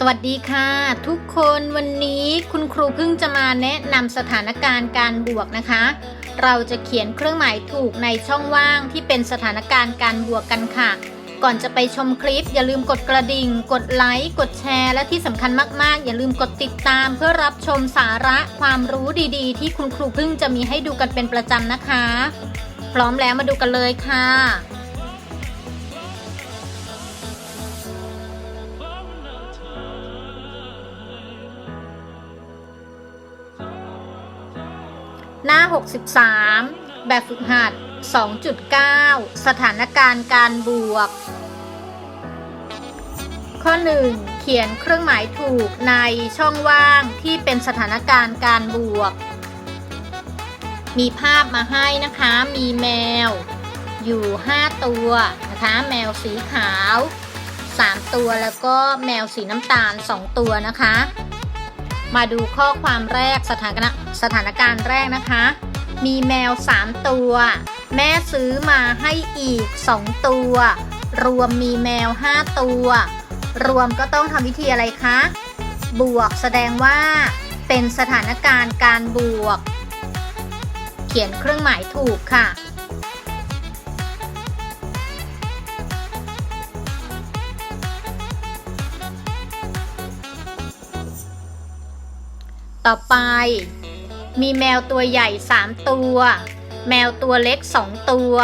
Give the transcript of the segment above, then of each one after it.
สวัสดีค่ะ ทุกคนวันนี้คุณครูเพิ่งจะมาแนะนำสถานการณ์การบวกนะคะ เราจะเขียนเครื่องหมายถูกในช่องว่างที่เป็นสถานการณ์การบวกกันค่ะ ก่อนจะไปชมคลิป อย่าลืมกดกระดิ่ง กดไลค์กดแชร์ และที่สำคัญมากๆ อย่าลืมกดติดตาม เพื่อรับชมสาระความรู้ดีๆ ที่คุณครูเพิ่งจะมีให้ดูกันเป็นประจำนะคะ พร้อมแล้วมาดูกันเลยค่ะ หน้า 63 แบบฝึกหัด 2.9 สถานการณ์การบวก ข้อ 1 เขียนเครื่องหมายถูกในช่องว่างที่เป็นสถานการณ์การบวก มีภาพมาให้นะคะ มีแมว อยู่ 5 ตัวนะคะ แมวสีขาว 3 ตัวแล้วก็แมวสีน้ำตาล 2 ตัวนะคะ มาดูข้อความแรกสถาน สถานการณ์แรกนะคะ มีแมว 3 ตัว แม่ซื้อมาให้อีก 2 ตัว รวมมีแมว 5 ตัว รวมก็ต้องทำวิธีอะไรคะ บวกแสดงว่า เป็นสถานการณ์การบวก เขียนเครื่องหมายถูกค่ะต่อไป มีแมวตัวใหญ่ 3 ตัว แมวตัวเล็ก 2 ตัว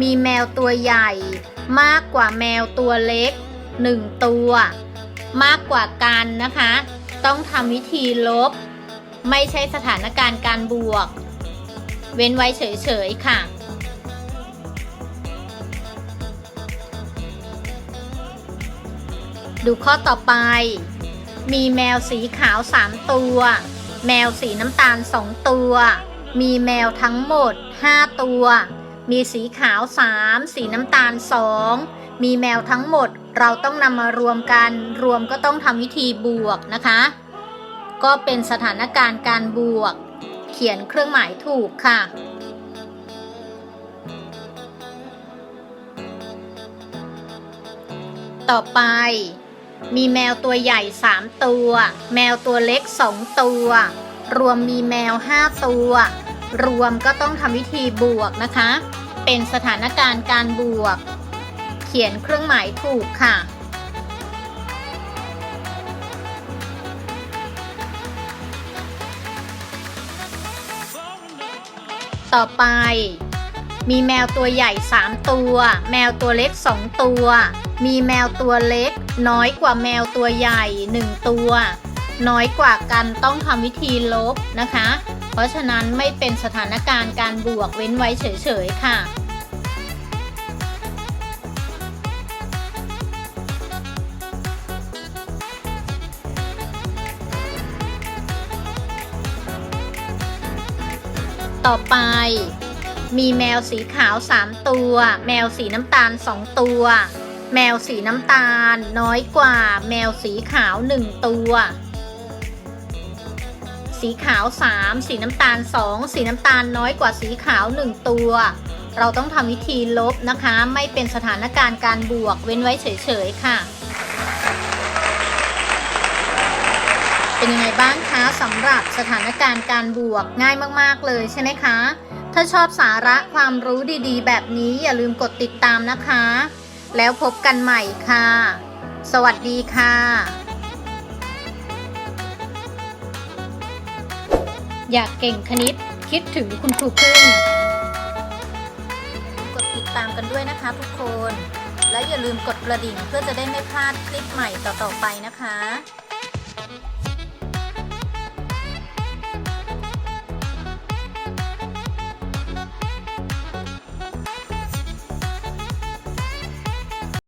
มีแมวตัวใหญ่ มากกว่าแมวตัวเล็ก 1 ตัว มากกว่ากันนะคะ ต้องทำวิธีลบ ไม่ใช่สถานการณ์การบวก เว้นไว้เฉยๆค่ะดูข้อต่อไป มีแมวสีขาว 3 ตัว แมวสีน้ำตาล 2 ตัว มีแมวทั้งหมด 5 ตัว มีสีขาว 3 สีน้ำตาล 2 มีแมวทั้งหมด เราต้องนำมารวมกัน รวมก็ต้องทำวิธีบวกนะคะ ก็เป็นสถานการณ์การบวก เขียนเครื่องหมายถูกค่ะต่อไป มีแมวตัวใหญ่ 3 ตัว แมวตัวเล็ก 2 ตัว รวมมีแมว 5 ตัว รวมก็ต้องทำวิธีบวกนะคะ เป็นสถานการณ์การบวก เขียนเครื่องหมายถูกค่ะ ต่อไป มีแมวตัวใหญ่ 3 ตัว แมวตัวเล็ก 2 ตัว มีแมวตัวเล็ก น้อยกว่าแมวตัวใหญ่ 1 ตัว น้อยกว่ากันต้องทำวิธีลบนะคะ เพราะฉะนั้นไม่เป็นสถานการณ์การบวกเว้นไว้เฉยๆค่ะต่อไป มีแมวสีขาว 3 ตัว แมวสีน้ำตาล 2 ตัว แมวสีน้ำตาล น้อยกว่า แมวสีขาว 1 ตัว สีขาว 3 สีน้ำตาล 2 สีน้ำตาลน้อยกว่าสีขาว 1 ตัว เราต้องทำวิธีลบนะคะ ไม่เป็นสถานการณ์การบวกเว้นไว้เฉยๆค่ะ เป็นยังไงบ้างคะสำหรับสถานการณ์การบวกง่ายมากๆเลยใช่ไหมคะ ถ้าชอบสาระความรู้ดีๆ แบบนี้อย่าลืมกดติดตามนะคะ แล้วพบกันใหม่ค่ะ สวัสดีค่ะ อยากเก่งคณิตคิดถึงคุณครูพึ่งกดติดตามกันด้วยนะคะทุกคน และอย่าลืมกดกระดิ่งเพื่อจะได้ไม่พลาดคลิปใหม่ต่อๆไปนะคะ